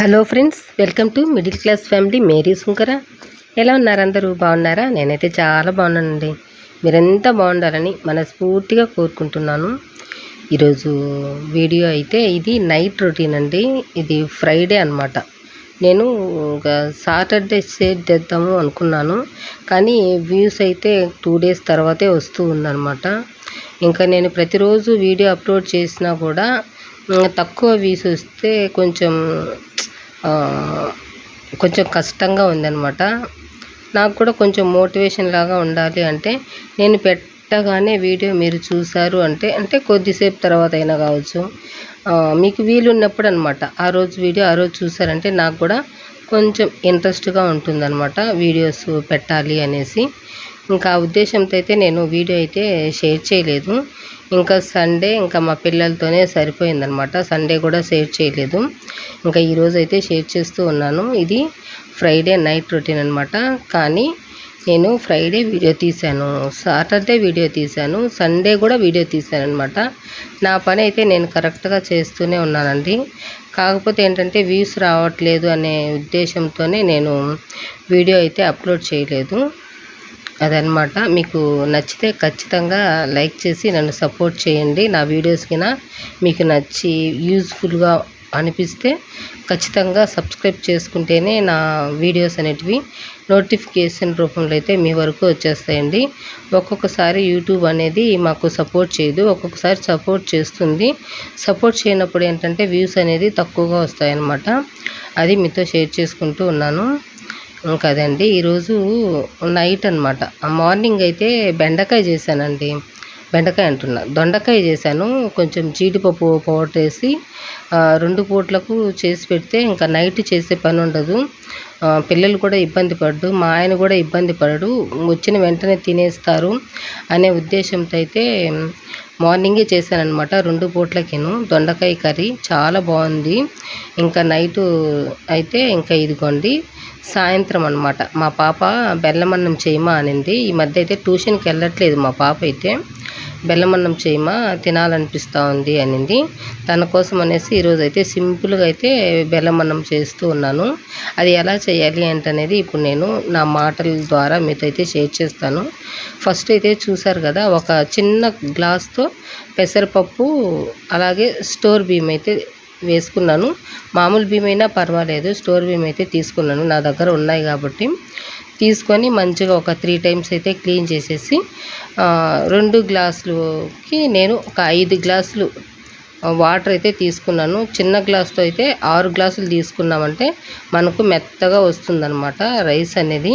Hello friends welcome to middle class family. Mary Sunkara. ఎలా ఉన్నారు అందరూ? బాగున్నారా? నేనైతే చాలా బాగున్నానండి. మీరెంత బాగుండాలని మనస్ఫూర్తిగా కోరుకుంటున్నాను. ఈరోజు వీడియో అయితే ఇది నైట్ రొటీన్ అండి. ఇది ఫ్రైడే అనమాట నేను ఇంకా సాటర్డే షేర్ చేద్దాము అనుకున్నాను. కానీ వ్యూస్ అయితే టూ డేస్ తర్వాతే వస్తూ ఉందన్నమాట. ఇంకా నేను ప్రతిరోజు వీడియో అప్లోడ్ చేసినా కూడా తక్కువ వ్యూస్ వస్తే కొంచెం కొంచెం కష్టంగా ఉందన్నమాట. నాకు కూడా కొంచెం మోటివేషన్ లాగా ఉండాలి అంటే నేను పెట్టగానే వీడియో మీరు చూసారు అంటే అంటే కొద్దిసేపు తర్వాత అయినా కావచ్చు. మీకు వీలున్నప్పుడు అనమాట ఆ రోజు వీడియో ఆ రోజు చూసారంటే నాకు కూడా కొంచెం ఇంట్రెస్ట్గా ఉంటుందన్నమాట. వీడియోస్ పెట్టాలి అనేసి. ఇంకా ఆ ఉద్దేశంతో అయితే నేను వీడియో అయితే షేర్ చేయలేదు. ఇంకా సండే ఇంకా మా పిల్లలతోనే సరిపోయిందనమాట సండే కూడా షేర్ చేయలేదు. ఇంకా ఈరోజు అయితే షేర్ చేస్తూ ఉన్నాను. ఇది ఫ్రైడే నైట్ రొటీన్ అనమాట కానీ నేను ఫ్రైడే వీడియో తీశాను. సాటర్డే వీడియో తీశాను. సండే కూడా వీడియో తీశాను అనమాట నా పని అయితే నేను కరెక్ట్గా చేస్తూనే ఉన్నానండి. కాకపోతే ఏంటంటే వ్యూస్ రావట్లేదు అనే ఉద్దేశంతోనే నేను వీడియో అయితే అప్లోడ్ చేయలేదు. అదనమాట. మీకు నచ్చితే ఖచ్చితంగా లైక్ చేసి నన్ను సపోర్ట్ చేయండి. నా వీడియోస్కినా మీకు నచ్చి యూజ్ఫుల్గా అనిపిస్తే ఖచ్చితంగా సబ్స్క్రైబ్ చేసుకుంటేనే నా వీడియోస్ అనేటివి నోటిఫికేషన్ రూపంలో అయితే మీ వరకు వచ్చేస్తాయండి. ఒక్కొక్కసారి యూట్యూబ్ అనేది మాకు సపోర్ట్ చేయదు. ఒక్కొక్కసారి సపోర్ట్ చేస్తుంది. సపోర్ట్ చేయనప్పుడు ఏంటంటే వ్యూస్ అనేది తక్కువగా వస్తాయన్నమాట. అది మీతో షేర్ చేసుకుంటూ ఉన్నాను. కదండి. ఈరోజు నైట్ అనమాట మార్నింగ్ అయితే బెండకాయ చేశానండి. బెండకాయ అంటున్నా. దొండకాయ చేశాను. కొంచెం జీడిపప్పు పౌడర్ వేసి రెండు పూట్లకు చేసి పెడితే ఇంకా నైట్ చేసే పని ఉండదు. పిల్లలు కూడా ఇబ్బంది పడడు. మా ఆయన కూడా ఇబ్బంది పడడు. వచ్చిన వెంటనే తినేస్తారు అనే ఉద్దేశంతో అయితే మార్నింగే చేశానమాట రెండు పూట్లకిను దొండకాయ కర్రీ. చాలా బాగుంది. ఇంకా నైటు అయితే ఇంకా ఇదిగోండి. సాయంత్రం అనమాట మా పాప బెల్లమన్నం చేయమా అనింది. ఈ మధ్య అయితే ట్యూషన్కి వెళ్ళట్లేదు మా పాప అయితే. బెల్లమన్నం చేయమా తినాలనిపిస్తూ ఉంది అనింది. తన కోసం అనేసి ఈరోజు అయితే సింపుల్గా అయితే బెల్లమన్నం చేస్తూ ఉన్నాను. అది ఎలా చేయాలి ఏంటనేది ఇప్పుడు నేను నా మాటల ద్వారా మీతో అయితే షేర్ చేస్తాను. ఫస్ట్ అయితే చూసారు కదా ఒక చిన్న గ్లాస్తో పెసరపప్పు అలాగే స్టోర్ బియ్యం అయితే వేసుకున్నాను. మామూలు బియ్యం అయినా పర్వాలేదు. స్టోర్ బియ్యం అయితే తీసుకున్నాను. నా దగ్గర ఉన్నాయి కాబట్టి తీసుకొని మంచిగా ఒక త్రీ టైమ్స్ అయితే క్లీన్ చేసేసి రెండు గ్లాసులకి నేను ఒక ఐదు గ్లాసులు వాటర్ అయితే తీసుకున్నాను. చిన్న గ్లాస్తో అయితే ఆరు గ్లాసులు తీసుకున్నామంటే మనకు మెత్తగా వస్తుందన్నమాట రైస్ అనేది.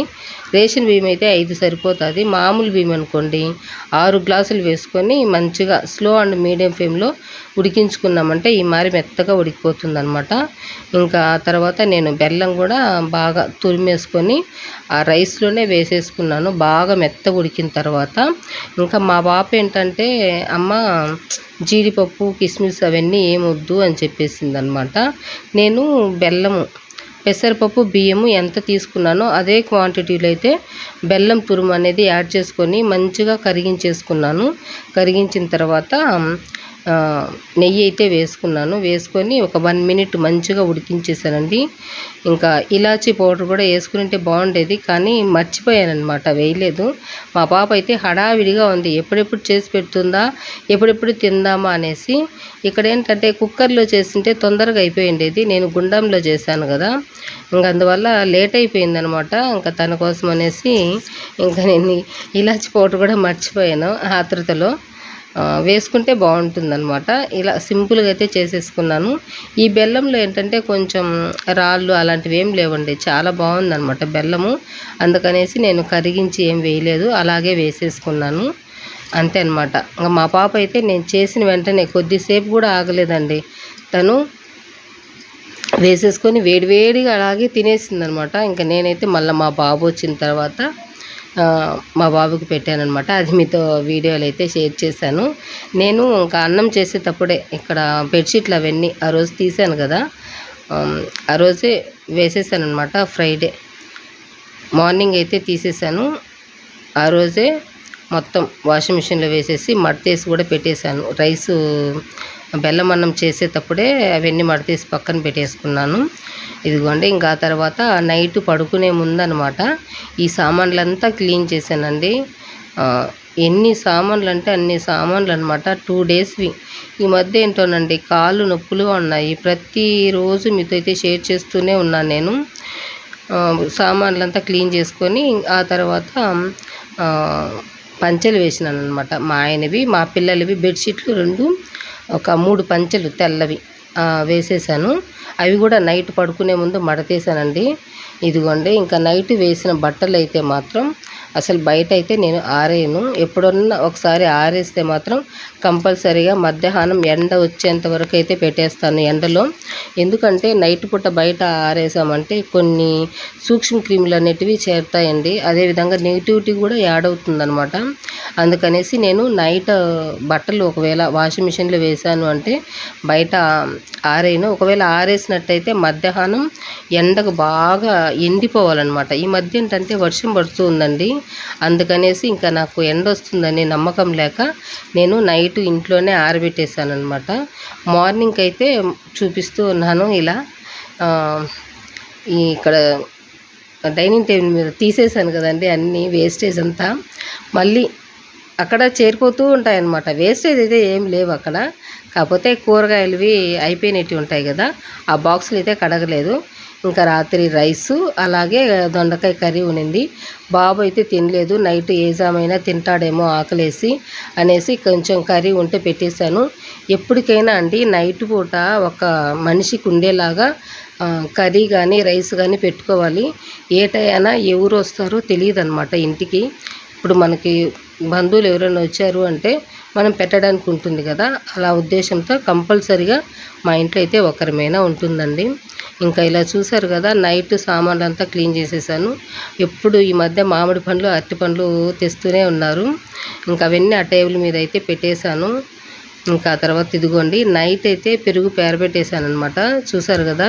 రేషన్ బియ్యం అయితే ఐదు సరిపోతుంది. మామూలు బియ్యం అనుకోండి ఆరు గ్లాసులు వేసుకొని మంచిగా స్లో అండ్ మీడియం ఫ్లేమ్లో ఉడికించుకున్నామంటే ఈ మారి మెత్తగా ఉడికిపోతుంది అనమాట ఇంకా తర్వాత నేను బెల్లం కూడా బాగా తురిమేసుకొని ఆ రైస్లోనే వేసేసుకున్నాను. బాగా మెత్తగా ఉడికిన తర్వాత ఇంకా మా పాప ఏంటంటే అమ్మ జీడిపప్పు కిస్మిస్ అవన్నీ ఏమొద్దు అని చెప్పేసింది అనమాట నేను బెల్లము పెసరపప్పు బియ్యము ఎంత తీసుకున్నానో అదే క్వాంటిటీలో అయితే బెల్లం తురుము అనేది యాడ్ చేసుకొని మంచిగా కరిగించేసుకున్నాను. కరిగించిన తర్వాత నెయ్యి అయితే వేసుకున్నాను. వేసుకొని ఒక వన్ మినిట్ మంచిగా ఉడికించేసానండి. ఇంకా ఇలాచీ పౌడర్ కూడా వేసుకుంటే బాగుండేది కానీ మర్చిపోయానమాట వేయలేదు. మా పాప అయితే హడావిడిగా ఉంది ఎప్పుడెప్పుడు చేసి పెడుతుందా ఎప్పుడెప్పుడు తిందామా అనేసి. ఇక్కడ ఏంటంటే కుక్కర్లో చేసింటే తొందరగా అయిపోయిండేది నేను గుండంలో చేశాను కదా. ఇంకా అందువల్ల లేట్ అయిపోయింది అనమాట ఇంకా తన కోసం అనేసి ఇంకా నేను ఇలాచి పౌడర్ కూడా మర్చిపోయాను ఆతృతలో వేసుకుంటే బాగుంటుందన్నమాట. ఇలా సింపుల్గా అయితే చేసేసుకున్నాను. ఈ బెల్లంలో ఏంటంటే కొంచెం రాళ్ళు అలాంటివి ఏం లేవండి. చాలా బాగుందన్నమాట బెల్లము. అందుకనేసి నేను కరిగించి ఏం వేయలేదు. అలాగే వేసేసుకున్నాను. అంతే అనమాట ఇంకా మా పాప అయితే నేను చేసిన వెంటనే కొద్దిసేపు కూడా ఆగలేదండి. తను వేసేసుకొని వేడివేడిగా అలాగే తినేసిందనమాట ఇంకా నేనైతే మళ్ళీ మా బాబు వచ్చిన తర్వాత మా బాబుకి పెట్టానమాట అది మీతో వీడియోలు అయితే షేర్ చేశాను. నేను ఇంకా అన్నం చేసేటప్పుడే ఇక్కడ బెడ్షీట్లు అవన్నీ ఆ రోజు తీసాను కదా. ఆ రోజే వేసేసాను అనమాట ఫ్రైడే. మార్నింగ్ అయితే తీసేసాను. ఆ రోజే మొత్తం వాషింగ్ మిషన్లో వేసేసి మడతేసి కూడా పెట్టేశాను. రైసు బెల్లం అన్నం చేసేటప్పుడే అవన్నీ మడతేసి పక్కన పెట్టేసుకున్నాను. ఇదిగోండి ఇంకా తర్వాత నైట్ పడుకునే ముందనమాట. ఈ సామాన్లంతా క్లీన్ చేశానండి. ఎన్ని సామాన్లు అంటే అన్ని సామాన్లు అనమాట టూ డేస్వి. ఈ మధ్య ఏంటోనండి కాళ్ళు నొప్పులుగా ఉన్నాయి. ప్రతిరోజు మీతో అయితే షేర్ చేస్తూనే ఉన్నాను నేను. సామాన్లంతా క్లీన్ చేసుకొని ఆ తర్వాత పంచెలు వేసినాను అనమాట మా ఆయనవి మా పిల్లలవి బెడ్షీట్లు రెండు ఒక మూడు పంచెలు తెల్లవి. వేసేసాను. అవి కూడా నైట్ పడుకునే ముందు మడతేసానండి. ఇదిగోండి ఇంకా నైట్ వేసిన బట్టలు అయితే మాత్రం అసలు బయట అయితే నేను ఆరేయను. ఎప్పుడన్నా ఒకసారి ఆరేస్తే మాత్రం కంపల్సరీగా మధ్యాహ్నం ఎండ వచ్చేంత వరకు అయితే పెట్టేస్తాను ఎండలో. ఎందుకంటే నైట్ పూట బయట ఆరేసామంటే కొన్ని సూక్ష్మ క్రిములు అనేటివి చేరుతాయండి. అదేవిధంగా నెగిటివిటీ కూడా యాడ్ అవుతుందనమాట అందుకనేసి నేను నైట్ బట్టలు ఒకవేళ వాషింగ్ మిషన్లో వేసాను అంటే బయట ఆరేయను. ఒకవేళ ఆరేసినట్టయితే మధ్యాహ్నం ఎండకు బాగా ఎండిపోవాలన్నమాట. ఈ మధ్య ఏంటంటే వర్షం పడుతూ ఉందండి. అందుకనేసి ఇంకా నాకు ఎండ వస్తుందని నమ్మకం లేక నేను నైట్ ఇంట్లోనే ఆరబెట్టేశాను అనమాట మార్నింగ్ అయితే చూపిస్తూ ఉన్నాను ఇలా ఈ ఇక్కడ డైనింగ్ టేబుల్ మీద తీసేసాను కదండి అన్నీ వేస్టేజ్ అంతా. మళ్ళీ అక్కడ చేరిపోతూ ఉంటాయన్నమాట. వేస్టేజ్ అయితే ఏం లేవు అక్కడ. కాకపోతే కూరగాయలవి అయిపోయినట్టు ఉంటాయి కదా. ఆ బాక్సులు అయితే కడగలేదు. ఇంకా రాత్రి రైసు అలాగే దొండకాయ కర్రీ ఉనింది. బాబు అయితే తినలేదు నైట్ ఏ జామైనా తింటాడేమో ఆకలేసి అనేసి కొంచెం కర్రీ ఉంటే పెట్టేశాను. ఎప్పటికైనా అండి నైట్ పూట ఒక మనిషికి ఉండేలాగా కర్రీ కానీ రైస్ కానీ పెట్టుకోవాలి. ఏ టైనా ఎవరు వస్తారో తెలియదు అనమాట ఇంటికి. ఇప్పుడు మనకి బంధువులు ఎవరైనా వచ్చారు అంటే మనం పెట్టడానికి ఉంటుంది కదా అలా ఉద్దేశంతో కంపల్సరిగా మా ఇంట్లో అయితే ఒకరిమైనా ఉంటుందండి. ఇంకా ఇలా చూసారు కదా నైట్ సామాన్లు అంతా క్లీన్ చేసేసాను. ఎప్పుడు ఈ మధ్య మామిడి పండ్లు అరటి పండ్లు తెస్తూనే ఉన్నారు. ఇంకా అవన్నీ ఆ టేబుల్ మీద అయితే పెట్టేశాను. ఇంకా తర్వాత ఇదిగోండి నైట్ అయితే పెరుగు పేరబెట్టేశాను అనమాట చూసారు కదా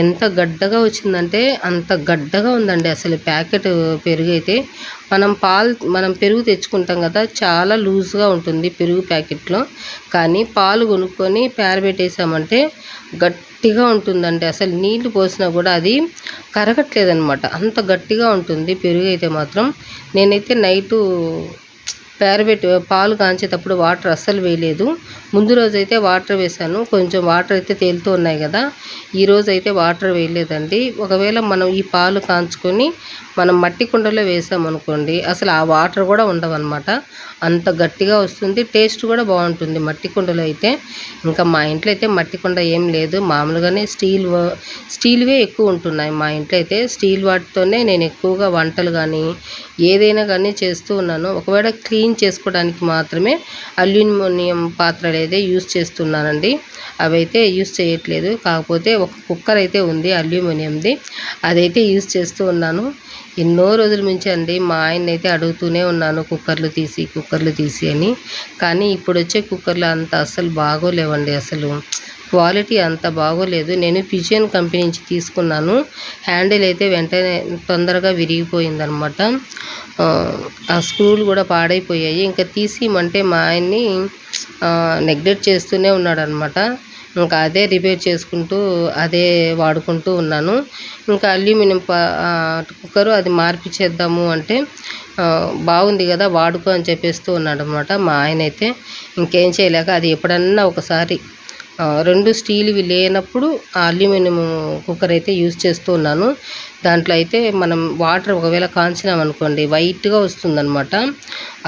ఎంత గడ్డగా వచ్చిందంటే అంత గడ్డగా ఉందండి. అసలు ప్యాకెట్ పెరుగు అయితే మనం పాలు మనం పెరుగు తెచ్చుకుంటాం కదా చాలా లూజ్గా ఉంటుంది పెరుగు ప్యాకెట్లో. కానీ పాలు కొనుక్కొని పేరబెట్టేసామంటే గట్టిగా ఉంటుందండి. అసలు నీళ్ళు పోసినా కూడా అది కరగట్లేదనమాట అంత గట్టిగా ఉంటుంది పెరుగు అయితే మాత్రం. నేనైతే నైటు పేరబెట్టి పాలు కాంచేటప్పుడు వాటర్ అస్సలు వేయలేదు. ముందు రోజు అయితే వాటర్ వేసాను కొంచెం వాటర్ అయితే తేలుతూ ఉన్నాయి కదా. ఈ రోజు అయితే వాటర్ వేయలేదండి. ఒకవేళ మనం ఈ పాలు కాంచుకొని మనం మట్టి కుండలో వేసామనుకోండి అసలు ఆ వాటర్ కూడా ఉండవన్నమాట. అంత గట్టిగా వస్తుంది. టేస్ట్ కూడా బాగుంటుంది మట్టి కుండలో అయితే. ఇంకా మా ఇంట్లో అయితే మట్టి కుండ ఏం లేదు. మామూలుగానే స్టీల్ స్టీల్వే ఎక్కువ ఉంటున్నాయి. మా ఇంట్లో అయితే స్టీల్ వాటితోనే నేను ఎక్కువగా వంటలు కానీ ఏదైనా కానీ చేస్తూ ఉన్నాను. ఒకవేళ క్లీన్ చేసుకోవడానికి మాత్రమే అల్యూమినియం పాత్రలు అయితే యూస్ చేస్తున్నానండి. అవైతే యూస్ చేయట్లేదు. కాకపోతే ఒక కుక్కర్ అయితే ఉంది అల్యూమినియంది. అదైతే యూస్ చేస్తూ ఉన్నాను. ఎన్నో రోజుల నుంచి అండి మా ఆయన అయితే అడుగుతూనే ఉన్నాను కుక్కర్లు తీసి కుక్కర్లు తీసి అని. కానీ ఇప్పుడు వచ్చే కుక్కర్లు అంత అస్సలు బాగోలేవండి అసలు. క్వాలిటీ అంత బాగోలేదు. నేను పిజియన్ కంపెనీ నుంచి తీసుకున్నాను. హ్యాండిల్ అయితే వెంటనే తొందరగా విరిగిపోయిందనమాట. ఆ, ఆ స్క్రూలు కూడా పాడైపోయాయి. ఇంకా తీసిమంటే మా ఆయన్ని నెగ్లెక్ట్ చేస్తూనే ఉన్నాడనమాట. ఇంకా అదే రిపేర్ చేసుకుంటూ అదే వాడుకుంటూ ఉన్నాను. ఇంకా అల్యూమినియం పా కుక్కరు అది మార్పిచేద్దాము అంటే బాగుంది కదా వాడుకో అని చెప్పేస్తూ ఉన్నాడు అనమాట మా ఆయన అయితే ఇంకేం చేయలేక అది ఎప్పుడన్నా ఒకసారి రెండు స్టీల్వి లేనప్పుడు ఆ అల్యూమినియం కుక్కర్ అయితే యూజ్ చేస్తూ ఉన్నాను. దాంట్లో అయితే మనం వాటర్ ఒకవేళ కాంచినాం అనుకోండి వైట్గా వస్తుందన్నమాట.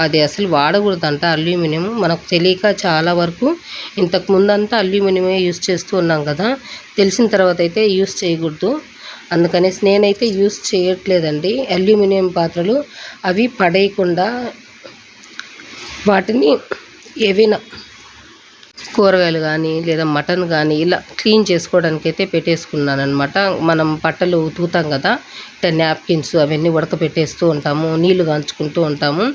అది అసలు వాడకూడదంట అల్యూమినియం. మనకు తెలియక చాలా వరకు ఇంతకు ముందంతా అల్యూమినియమే యూజ్ చేస్తూ ఉన్నాం కదా. తెలిసిన తర్వాత అయితే యూజ్ చేయకూడదు. అందుకనేసి నేనైతే యూజ్ చేయట్లేదండి. అల్యూమినియం పాత్రలు అవి పడేయకుండా వాటిని ఏవైనా కూరగాయలు కానీ లేదా మటన్ కానీ ఇలా క్లీన్ చేసుకోవడానికి అయితే పెట్టేసుకున్నాను అనమాట మనం బట్టలు ఉతుకుతాం కదా ఇట్లా న్యాప్కిన్స్ అవన్నీ ఉడకపెట్టేస్తూ ఉంటాము నీళ్ళు కాంచుకుంటూ ఉంటాము.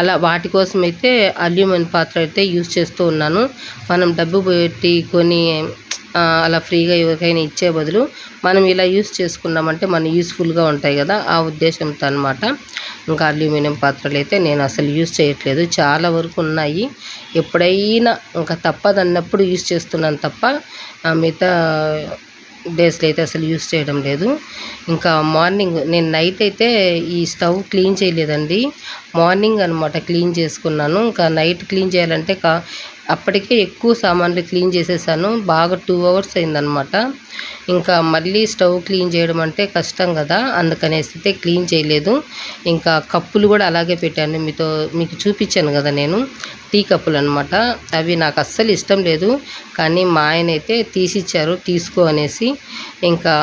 అలా వాటి కోసం అయితే అల్యూమినియం పాత్ర అయితే యూజ్ చేస్తూ ఉన్నాను. మనం డబ్బు పెట్టి కొని అలా ఫ్రీగా ఎవరికైనా ఇచ్చే బదులు మనం ఇలా యూస్ చేసుకున్నామంటే మన యూస్ఫుల్గా ఉంటాయి కదా ఆ ఉద్దేశంతో అనమాట ఇంకా అల్యూమినియం పాత్రలు అయితే నేను అసలు యూస్ చేయట్లేదు. చాలా వరకు ఉన్నాయి. ఎప్పుడైనా ఇంకా తప్పదన్నప్పుడు యూస్ చేస్తున్నాను తప్ప ఆ, మిగతా డేస్లో అయితే అసలు యూస్ చేయడం లేదు. ఇంకా మార్నింగ్ నేను నైట్ అయితే ఈ స్టవ్ క్లీన్ చేయలేదండి. మార్నింగ్ అనమాట క్లీన్ చేసుకున్నాను. ఇంకా నైట్ క్లీన్ చేయాలంటే కా అప్పటికే ఎక్కువ సామాన్లు క్లీన్ చేసేసాను. బాగా టూ అవర్స్ అయిందనమాట ఇంకా మళ్ళీ స్టవ్ క్లీన్ చేయడం అంటే కష్టం కదా. అందుకనేసి అయితే క్లీన్ చేయలేదు. ఇంకా కప్పులు కూడా అలాగే పెట్టాను. మీతో మీకు చూపించాను కదా నేను. టీ కప్పులు అనమాట అవి నాకు అస్సలు ఇష్టం లేదు. కానీ మా ఆయన అయితే తీసిచ్చారు. తీసుకో అనేసి. ఇంకా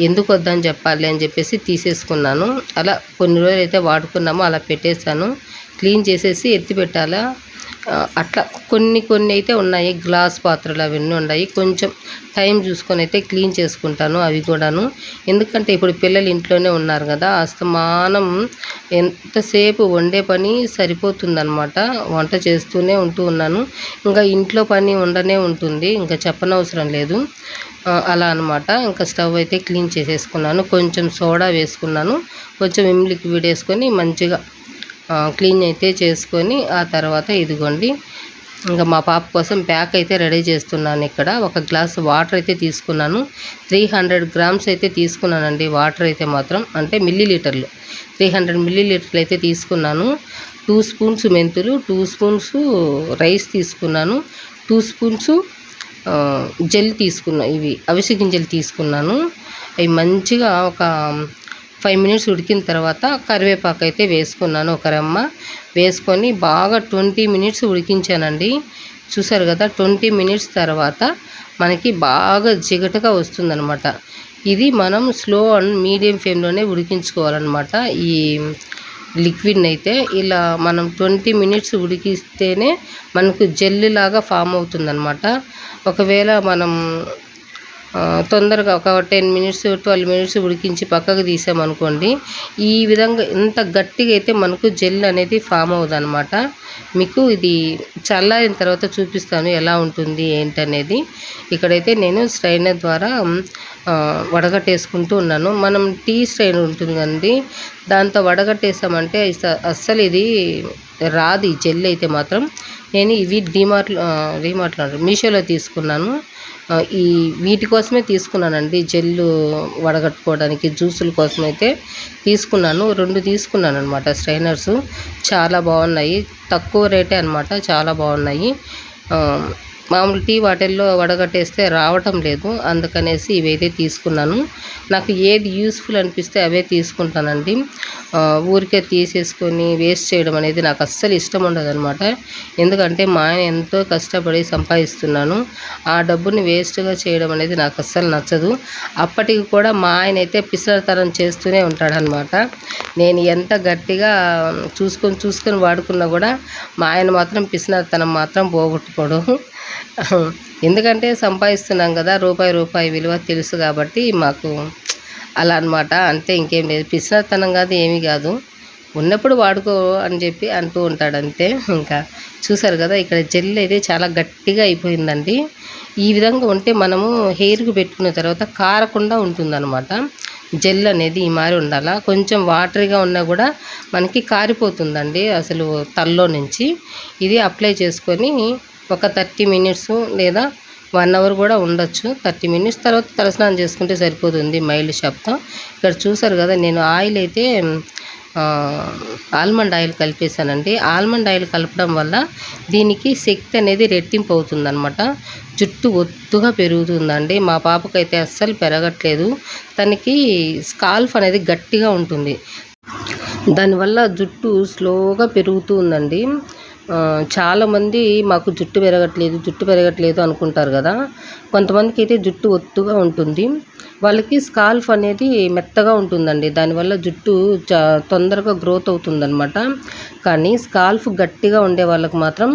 ఎందుకు వద్దని చెప్పాలి అని చెప్పేసి తీసేసుకున్నాను. అలా కొన్ని రోజులు అయితే వాడుకున్నాము. అలా పెట్టేశాను. క్లీన్ చేసేసి ఎత్తి పెట్టాలా? అట్లా కొన్ని కొన్ని అయితే ఉన్నాయి. గ్లాస్ పాత్రలు అవన్నీ ఉన్నాయి. కొంచెం టైం చూసుకొని అయితే క్లీన్ చేసుకుంటాను అవి కూడాను. ఎందుకంటే ఇప్పుడు పిల్లలు ఇంట్లోనే ఉన్నారు కదా అస్తమానం ఎంతసేపు వండే పని సరిపోతుందనమాట వంట చేస్తూనే ఉంటూ ఉన్నాను. ఇంకా ఇంట్లో పని ఉండనే ఉంటుంది. ఇంకా చెప్పనవసరం లేదు. అలా అనమాట ఇంకా స్టవ్ అయితే క్లీన్ చేసేసుకున్నాను. కొంచెం సోడా వేసుకున్నాను. కొంచెం విమ్ లిక్విడ్ వేసుకొని మంచిగా క్లీన్ అయితే చేసుకొని ఆ తర్వాత ఇదిగోండి. ఇంకా మా పాప కోసం ప్యాక్ అయితే రెడీ చేస్తున్నాను ఇక్కడ. ఒక గ్లాస్ వాటర్ అయితే తీసుకున్నాను. త్రీ హండ్రెడ్ గ్రామ్స్ అయితే తీసుకున్నానండి వాటర్ అయితే మాత్రం. అంటే మిల్లీ లీటర్లు త్రీ హండ్రెడ్ మిల్లీ లీటర్లు అయితే తీసుకున్నాను. టూ స్పూన్స్ మెంతులు టూ స్పూన్స్ రైస్ తీసుకున్నాను. టూ స్పూన్స్ జెల్ తీసుకున్నా ఇవి అవిసె గింజలు తీసుకున్నాను. అవి మంచిగా ఒక ఫైవ్ మినిట్స్ ఉడికిన తర్వాత కరివేపాకు అయితే వేసుకున్నాను. ఒక రెమ్మ వేసుకొని బాగా ట్వంటీ మినిట్స్ ఉడికించానండి. చూసారు కదా ట్వంటీ మినిట్స్ తర్వాత మనకి బాగా జిగటగా వస్తుందన్నమాట. ఇది మనం స్లో అండ్ మీడియం ఫ్లేమ్లోనే ఉడికించుకోవాలన్నమాట. ఈ లిక్విడ్ని అయితే ఇలా మనం ట్వంటీ మినిట్స్ ఉడికిస్తేనే మనకు జెల్ లాగా ఫామ్ అవుతుందన్నమాట. ఒకవేళ మనం తొందరగా ఒక టెన్ మినిట్స్ ట్వెల్వ్ మినిట్స్ ఉడికించి పక్కకు తీసామనుకోండి ఈ విధంగా ఇంత గట్టిగా అయితే మనకు జెల్ అనేది ఫామ్ అవుదన్నమాట మీకు ఇది చల్లారిన తర్వాత చూపిస్తాను ఎలా ఉంటుంది ఏంటనేది. ఇక్కడైతే నేను స్ట్రైనర్ ద్వారా వడగట్టేసుకుంటూ ఉన్నాను. మనం టీ స్ట్రైన్ ఉంటుంది కదండి దాంతో వడగట్టేసామంటే అస్సలు ఇది రాదు ఈ జెల్ అయితే మాత్రం. నేను ఇవి డిమార్ట్ డిమార్ట్లో మీషోలో తీసుకున్నాను. ఈ వీటి కోసమే తీసుకున్నానండి. జెల్లు వడగట్టుకోవడానికి జ్యూసుల కోసం అయితే తీసుకున్నాను. రెండు తీసుకున్నాను అనమాట స్ట్రైనర్స్. చాలా బాగున్నాయి. తక్కువ రేటే అనమాట చాలా బాగున్నాయి. మామూలు టీ వాటిల్లో వడగట్టేస్తే రావటం లేదు. అందుకనేసి ఇవైతే తీసుకున్నాను. నాకు ఏది యూస్ఫుల్ అనిపిస్తే అవే తీసుకుంటానండి. ఊరికే తీసేసుకొని వేస్ట్ చేయడం అనేది నాకు అస్సలు ఇష్టం ఉండదనమాట ఎందుకంటే మా ఆయన ఎంతో కష్టపడి సంపాదిస్తున్నాను. ఆ డబ్బుని వేస్ట్గా చేయడం అనేది నాకు అస్సలు నచ్చదు. అప్పటికి కూడా మా ఆయన అయితే పిసరతనం చేస్తూనే ఉంటాడనమాట నేను ఎంత గట్టిగా చూసుకొని చూసుకొని వాడుకున్నా కూడా మా ఆయన మాత్రం పిసినతనం మాత్రం పోగొట్టుకోడు. ఎందుకంటే సంపాదిస్తున్నాం కదా రూపాయి రూపాయి విలువ తెలుసు కాబట్టి మాకు అలా అనమాట అంతే ఇంకేం లేదు. పిసినతనం కాదు ఏమీ కాదు. ఉన్నప్పుడు వాడుకో అని చెప్పి అంటూ ఉంటాడు అంతే. ఇంకా చూసారు కదా ఇక్కడ జెల్ అయితే చాలా గట్టిగా అయిపోయిందండి. ఈ విధంగా ఉంటే మనము హెయిర్కి పెట్టుకున్న తర్వాత కారకుండా ఉంటుందన్నమాట. జెల్ అనేది ఈ మారి ఉండాలా? కొంచెం వాటరీగా ఉన్నా కూడా మనకి కారిపోతుందండి అసలు తల్లో నుంచి. ఇది అప్లై చేసుకొని ఒక థర్టీ మినిట్స్ లేదా వన్ అవర్ కూడా ఉండొచ్చు. థర్టీ మినిట్స్ తర్వాత తలస్నానం చేసుకుంటే సరిపోతుంది మైల్డ్ షాప్తో ఇక్కడ చూసారు కదా నేను ఆయిల్ అయితే ఆల్మండ్ ఆయిల్ కలిపేశానండి. ఆల్మండ్ ఆయిల్ కలపడం వల్ల దీనికి శక్తి అనేది రెట్టింపు అవుతుందన్నమాట. జుట్టు ఒత్తుగా పెరుగుతుందండి. మా పాపకైతే అస్సలు పెరగట్లేదు. తనకి స్కాల్ఫ్ అనేది గట్టిగా ఉంటుంది. దానివల్ల జుట్టు స్లోగా పెరుగుతూ ఉందండి చాలామంది మాకు జుట్టు పెరగట్లేదు జుట్టు పెరగట్లేదు అనుకుంటారు కదా. కొంతమందికి అయితే జుట్టు ఒత్తుగా ఉంటుంది. వాళ్ళకి స్కాల్ఫ్ అనేది మెత్తగా ఉంటుందండి. దానివల్ల జుట్టు చా తొందరగా గ్రోత్ అవుతుందన్నమాట. కానీ స్కాల్ఫ్ గట్టిగా ఉండే వాళ్ళకి మాత్రం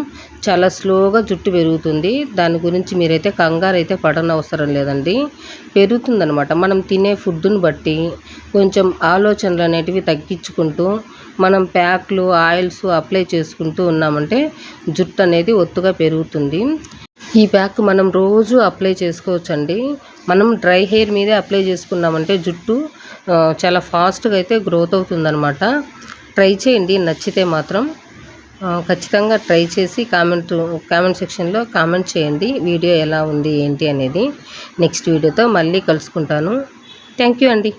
చాలా స్లోగా జుట్టు పెరుగుతుంది. దాని గురించి మీరైతే కంగారు అయితే పడనవసరం లేదండి. పెరుగుతుందన్నమాట. మనం తినే ఫుడ్ను బట్టి కొంచెం ఆలోచనలు అనేటివి తగ్గించుకుంటూ మనం ప్యాక్లు ఆయిల్స్ అప్లై చేసుకుంటూ అంటే జుట్టు అనేది ఒత్తుగా పెరుగుతుంది. ఈ ప్యాక్ మనం రోజు అప్లై చేసుకోవచ్చండి. మనం డ్రై హెయిర్ మీదే అప్లై చేసుకున్నామంటే జుట్టు చాలా ఫాస్ట్గా అయితే గ్రోత్ అవుతుందనమాట ట్రై చేయండి నచ్చితే మాత్రం. ఖచ్చితంగా ట్రై చేసి కామెంట్ కామెంట్ సెక్షన్లో కామెంట్ చేయండి వీడియో ఎలా ఉంది ఏంటి అనేది. నెక్స్ట్ వీడియోతో మళ్ళీ కలుసుకుంటాను. థ్యాంక్ యూ అండి.